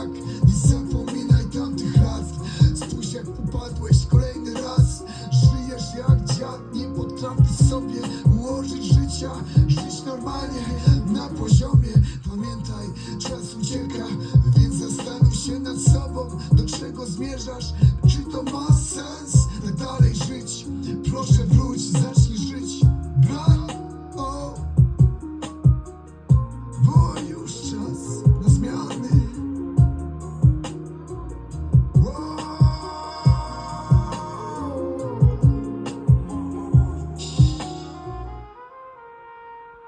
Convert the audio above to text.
tak. Nie zapominaj tamtych lat. Spójrz jak upadłeś kolejny raz. Żyjesz jak dziad Nie potrafisz sobie ułożyć życia. Żyć normalnie na poziomie. Pamiętaj, czas ucieka Więc zastanów się nad sobą. Do czego zmierzasz? Czy to masa